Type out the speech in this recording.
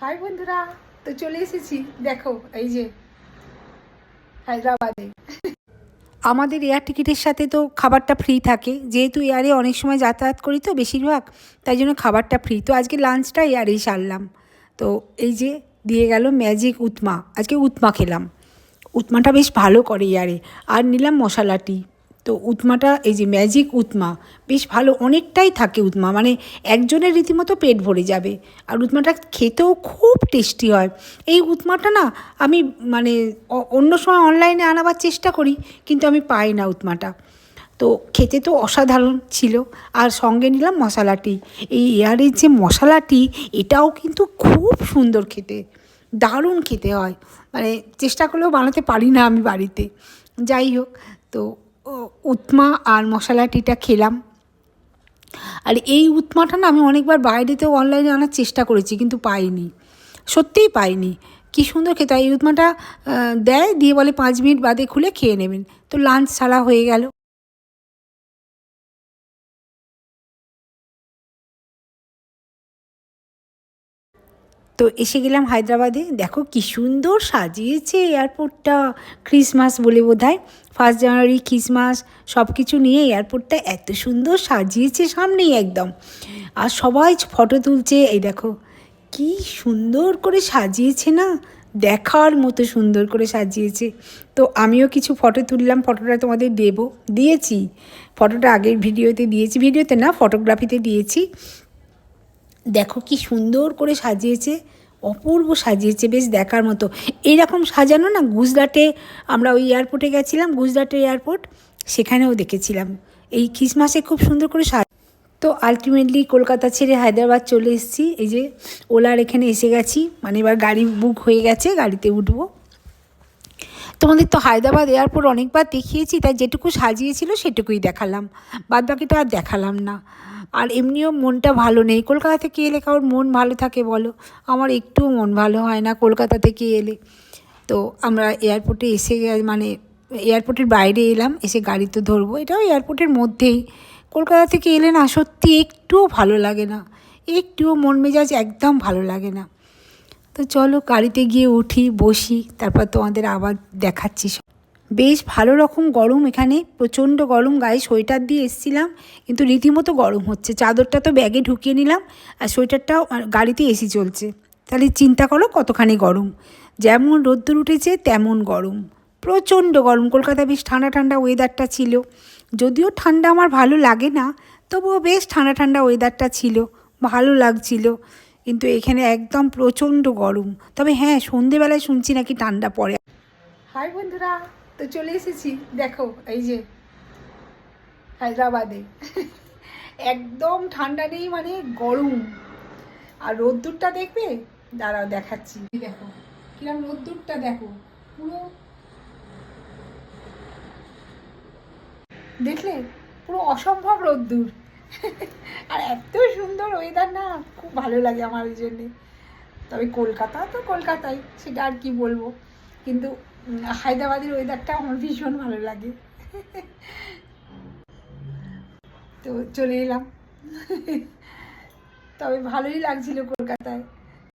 High বন্ধুরা। তো চলে এসেছি। দেখো, এই যে হায়দ্রাবাদে। আমাদের এয়ার টিকিটের সাথে তো খাবারটা ফ্রি থাকে। যেহেতু এয়ারে অনেক সময় যাতায়াত করি তো বেশিরভাগ, তাই জন্য খাবারটা ফ্রি তো আজকে লাঞ্চটা এয়ারেই সারলাম। তো এই যে দিয়ে গেল ম্যাজিক উতমা। আজকে উতমা খেলাম। উতমাটা বেশ ভালো করে ইয়ারে আর নিলাম মশলাটি তো উতমাটা এই যে ম্যাজিক উতমা বেশ ভালো অনেকটাই থাকে উতমা মানে একজনের রীতিমতো পেট ভরে যাবে। আর উতমাটা খেতেও খুব টেস্টি হয়। এই উতমাটা না, আমি মানে অন্য সময় অনলাইনে আনাবার চেষ্টা করি, কিন্তু আমি পাই না উতমাটা তো খেতে তো অসাধারণ ছিল। আর সঙ্গে নিলাম মশলাটি এই এয়ারের যে মশলাটি এটাও কিন্তু খুব সুন্দর খেতে। দারুণ খেতে হয়। মানে চেষ্টা করলেও বানাতে পারি না আমি বাড়িতে। যাই হোক, তো ও, আর আর মশলাটিটা খেলাম। আর এই উৎমাটা না আমি অনেকবার বাইরেতেও অনলাইনে আনার চেষ্টা করেছি কিন্তু পাইনি। সত্যিই পাইনি। কি সুন্দর খেতে। এই উৎমাটা দেয় দিয়ে বলে পাঁচ মিনিট বাদে খুলে খেয়ে নেবেন। তো লাঞ্চ ছাড়া হয়ে গেল। তো এসে গেলাম হায়দ্রাবাদে। দেখো কি সুন্দর সাজিয়েছে এয়ারপোর্টটা ক্রিসমাস বলে বোধ হয় ফার্স্ট জানুয়ারি ক্রিসমাস সব কিছু নিয়ে এয়ারপোর্টটা এত সুন্দর সাজিয়েছে সামনেই একদম। আর সবাই ফটো তুলছে, এই দেখো, কি সুন্দর করে সাজিয়েছে না? দেখার মতো সুন্দর করে সাজিয়েছে। তো আমিও কিছু ফটো তুললাম ফটোটা তোমাদের দেবো, দিয়েছি। ফটোটা আগের ভিডিওতে দিয়েছি, ভিডিওতে না ফটোগ্রাফিতে দিয়েছি। দেখো কি সুন্দর করে সাজিয়েছে, অপূর্ব সাজিয়েছে, বেশ দেখার মতো। এইরকম সাজানো না গুজরাটে, আমরা ওই এয়ারপোর্টে গেছিলাম, গুজরাটের এয়ারপোর্ট সেখানেও দেখেছিলাম। এই খ্রিসমাসে খুব সুন্দর করে সাজ, তো আলটিমেটলি কলকাতা ছেড়ে হায়দ্রাবাদ চলে এসেছি। এই যে ওলার এখানে এসে গেছি। মানে এবার গাড়ি বুক হয়ে গেছে, গাড়িতে উঠবো। তোমাদের তো হায়দ্রাবাদ এয়ারপোর্ট অনেকবার দেখিয়েছি, তাই যেটুকু সাজিয়েছিল সেটুকুই দেখালাম। বাদ বাকিটা আর দেখালাম না। আর এমনিও মনটা ভালো নেই। কলকাতা থেকে এলে কারোর মন ভালো থাকে বলো? আমার একটুও মন ভালো হয় না কলকাতা থেকে এলে। তো আমরা এয়ারপোর্টে এসে মানে এয়ারপোর্টের বাইরে এলাম, এসে গাড়ি তো ধরবো। এটাও এয়ারপোর্টের মধ্যেই। কলকাতা থেকে এলে না সত্যি একটুও ভালো লাগে না। একটুও মন মেজাজ একদম ভালো লাগে না। তো চলো গাড়িতে গিয়ে উঠি, বসি, তারপর তোমাদের আবার দেখাচ্ছি। বেশ ভালো রকম গরম এখানে, প্রচণ্ড গরম গায়ে সোয়েটার দিয়ে এসেছিলাম, কিন্তু রীতিমতো গরম হচ্ছে। চাদরটা তো ব্যাগে ঢুকিয়ে নিলাম, আর সোয়েটারটাও গাড়িতে এসি চলছে। তাহলে চিন্তা করো কতখানি গরম। যেমন রোদ্দুর উঠেছে, তেমন গরম। প্রচণ্ড গরম। কলকাতায় বেশ ঠান্ডা ঠান্ডা ওয়েদারটা ছিল। যদিও ঠান্ডা আমার ভালো লাগে না, তবুও বেশ ঠান্ডা ঠান্ডা ওয়েদারটা ছিল। ভালো লাগছিল। কিন্তু এখানে একদম প্রচণ্ড গরম। তবে হ্যাঁ সন্ধেবেলায় শুনছি নাকি ঠান্ডা পড়ে। হাই বন্ধুরা, তো চলে এসেছি। দেখো, এই যে হায়দ্রাবাদে। একদম ঠান্ডা নেই মানে গরম। আর রোদ্দুরটা দেখবে? দাঁড়াও, দেখাচ্ছি। দেখো, কিরম রোদ্দুরটা দেখো। পুরো দেখলে? পুরো অসম্ভব রোদ্দুর। আর এত সুন্দর ওয়েদার না, খুব ভালো লাগে আমার ওই জন্যে। তবে কলকাতা তো কলকাতায় সেটা আর কি বলব। কিন্তু হায়দ্রাবাদের ওয়েদারটা আমার ভীষণ ভালো লাগে। তো চলে এলাম। তবে ভালোই লাগছিল কলকাতায়।